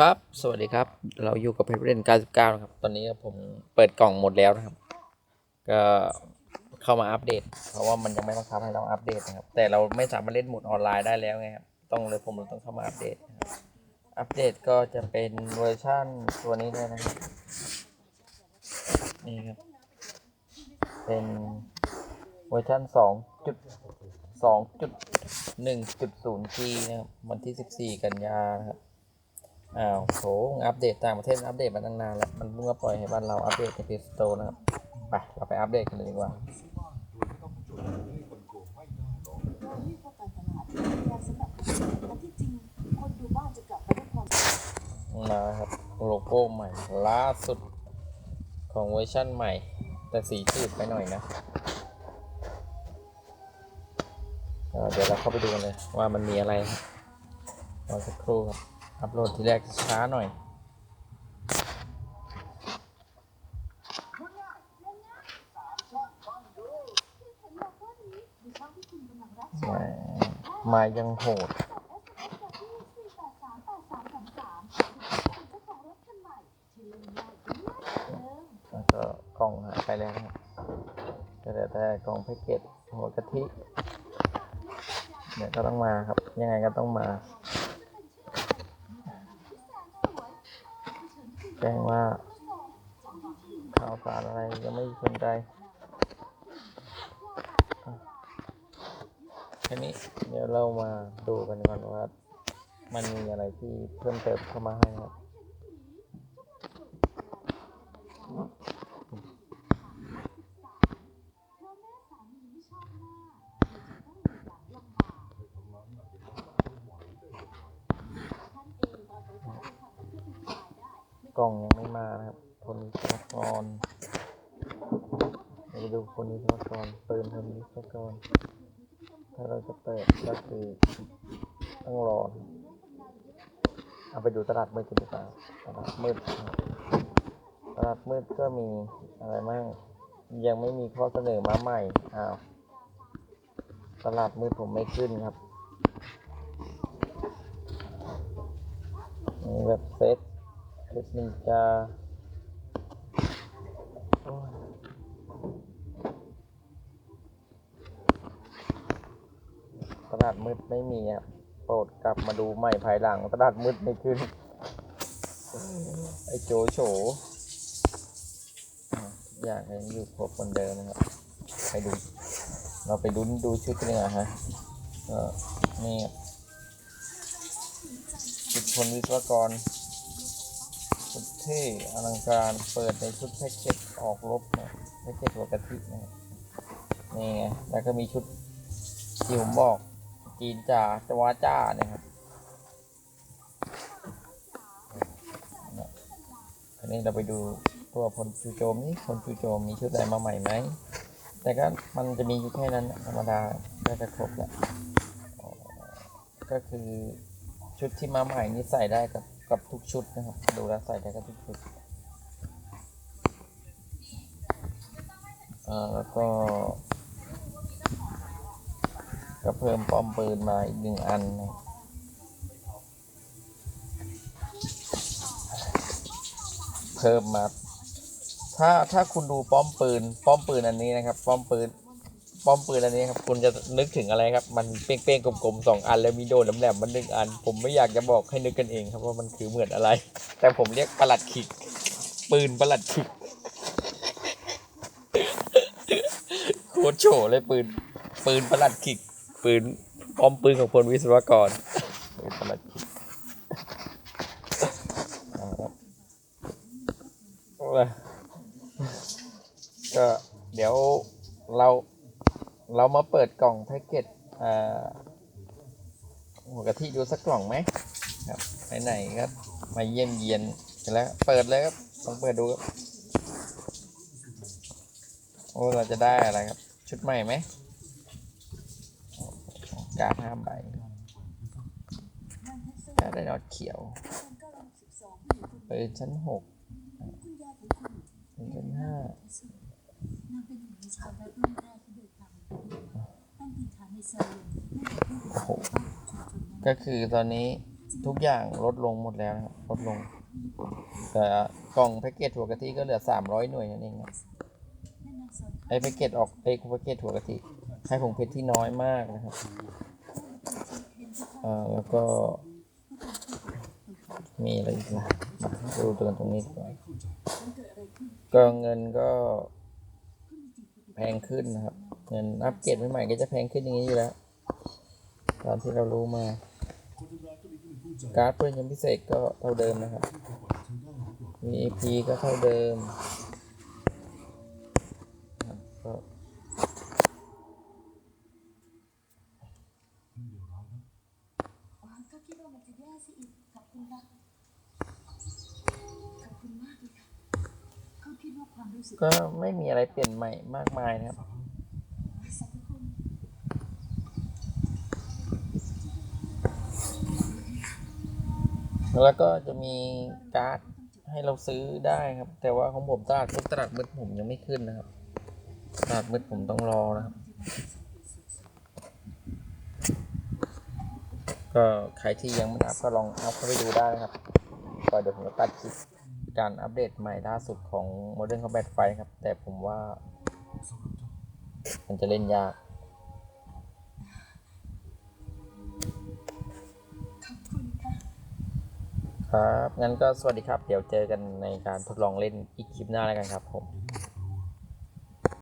ครับ สวัสดีครับ เราอยู่กับเพจเล่น99นะครับ ตอนนี้ผมเปิดกล่องหมดแล้วนะครับ ก็เข้ามาอัปเดต เพราะว่ามันยังไม่บังคับให้เราอัปเดตนะครับ แต่เราไม่สามารถเล่นโหมดออนไลน์ได้แล้วไงครับ ต้องเลยผมเลยต้องเข้ามาอัปเดตนะครับอัปเดตก็จะเป็นเวอร์ชั่นตัวนี้เลยนะครับ นี่ครับ เป็นเวอร์ชัน2จุด2จุด1.0 G นะครับ วันที่ 14 กันยานะครับ อ้าวโถอัปเดตต่างประเทศอัปเดตมาตั้งนานแล้ว มันเพิ่งมาปล่อยให้บ้านเราอัปเดตใน Play Store นะครับ ไปเราไปอัปเดตกันเลยดีกว่าน่าคนดูบ้านจะกลับไปด้วยความาครับโลโก้ใหม่ล่าสุดของเวอร์ชั่นใหม่ แต่สีจืดไปหน่อยนะเเดี๋ยวเราเข้าไปดูกันเลยว่ามันมีอะไรรอสักครู่ครับ อัปโหลดทีแรกช้าหน่อย มายังโหด แล้วก็กล่องหายไปแล้วครับแต่แต่แต่กล่องแพ็กเกจหัวกะทิ เดี๋ยวก็ต้องมาครับ ยังไงก็ต้องมา จ้งว่า ข่าวสารอะไรยังไม่สนใจแค่นี้เดี๋ยวเรามาดูกันก่อนว่า มันมีอะไรที่เพิ่มเติมเข้ามาให้ครับ กล่องยังไม่มานะครับ คนวิศวกรเราไปดูคนวิศวกรปืนคนวิศวกรถ้าเราจะเปิดก็คือต้องรอนเอาไปดูตลาดมืดกันดีกว่าตลาดมืดนะครับตลาดมืดก็มีอะไรบ้างยังไม่มีข้อเสนอมาใหม่อ้าวตลาดมืดผมไม่ขึ้นครับแบบเซต เทคนิคจะโอ้ยตลาดมืดไม่มีอะ โปรดกลับมาดูใหม่ภายหลัง ตลาดมืดไม่ขึ้น ไอโจโฉอยางยังอยู่ครบเหมือนเดิมนะครับไปดู เราไปลุ้นดูชุดกันดีกว่าฮะก็นี่ครับชุดคนวิศวกร เท่อลังการเปิดในชุดแพ็กเกจออกรบนะแพ็กเกจหัวกะทินะนี่ไงแล้วก็มีชุดที่ผมบอกจีนจ่าจวาจ้าเนี่ยครับนะอันนี้เราไปดูตัวพลจูโจมนี่พลจูโจมมีชุดอะไรมาใหม่ไหมแต่ก็มันจะมีอยู่แค่นั้นธรรมดาก็จะครบแหละก็คือชุดที่มาใหม่นี่ใส่ได้กับ กับทุกชุดนะครับ ดูแลวใส่ได้กับทุกชุดอ่าแล้วก็ก็เพิ่มป้อมปืนมาอีกหนึ่งอันนะเพิ่มมา ถ้าถ้าคุณดูป้อมปืน ป้อมปืนอันนี้นะครับ ป้อมปืน ป้อมปืนอันนี้ครับคุณจะนึกถึงอะไรครับ มันเป้งๆกลมๆสองอันแล้วมีโดนแหลมๆมันหนึ่งอัน ผมไม่อยากจะบอกให้นึกกันเองครับว่ามันคือเหมือนอะไร แต่ผมเรียกประหลัดขิก ปืนประหลัดขิกโคตรโฉเลยปืน ปืนประหลัดขิก ปืนป้อมปืนของพลวิศวกรปืนประหลัดขิกก็เดี๋ยวเรา เรามาเปิดกล่องแพ็กเกจหัวกะทิดูสักกล่องไหมครับไหนๆก็มาเยี่ยมเยียนกันแล้วเปิดเลยครับลองเปิดดูครับโอ้เราจะได้อะไรครับ ชุดใหม่ไหมกาห้าใบกาไดโนอดเขียวเปิดชั้นหกเปิดชั้นห้า ก็คือตอนนี้ทุกอย่างลดลงหมดแล้วนะครับลดลง แต่กล่องแพ็กเกจถั่วกะทิก็เหลือ300หน่วยนั่นเองครับไอ้แพ็กเกจออกไอ้แพ็กเกจถั่วกะทิให้ผงเพชรที่น้อยมากนะครับอ่าแล้วก็ มีอะไรอีกนะดูตัวตรงนี้กว่าก็เงินก็แพงขึ้นนะครับ เงินอัปเกรดใหม่ๆก็จะแพงขึ้นอย่างนี้อยู่แล้ว ตามที่เรารู้มา การ์ดเพื่อนยังพิเศษก็เท่าเดิมนะครับ VIP ก็เท่าเดิมก็อ๋อก็คิดว่าเดิมก็ไม่มีอะไรเปลี่ยนใหม่มากมายนะครับ สรรพคุณ แล้วก็จะมีการ์ดให้เราซื้อได้ครับ แต่ว่าของผมตลาดพวกตลาดมืดผมยังไม่ขึ้นนะครับ ตลาดมืดผมต้องรอนะครับ ก็ใครที่ยังไม่อัพก็ลองอัพเข้าไปดูได้นะครับก็เดี๋ยวผมจะตัดคลิปการอัปเดตใหม่ล่าสุดของ Modern Combat ไฟครับ แต่ผมว่า มันจะเล่นยาก ครับ งั้นก็สวัสดีครับ เดี๋ยวเจอกันในการทดลองเล่นอีกคลิปหน้าแล้วกันครับผม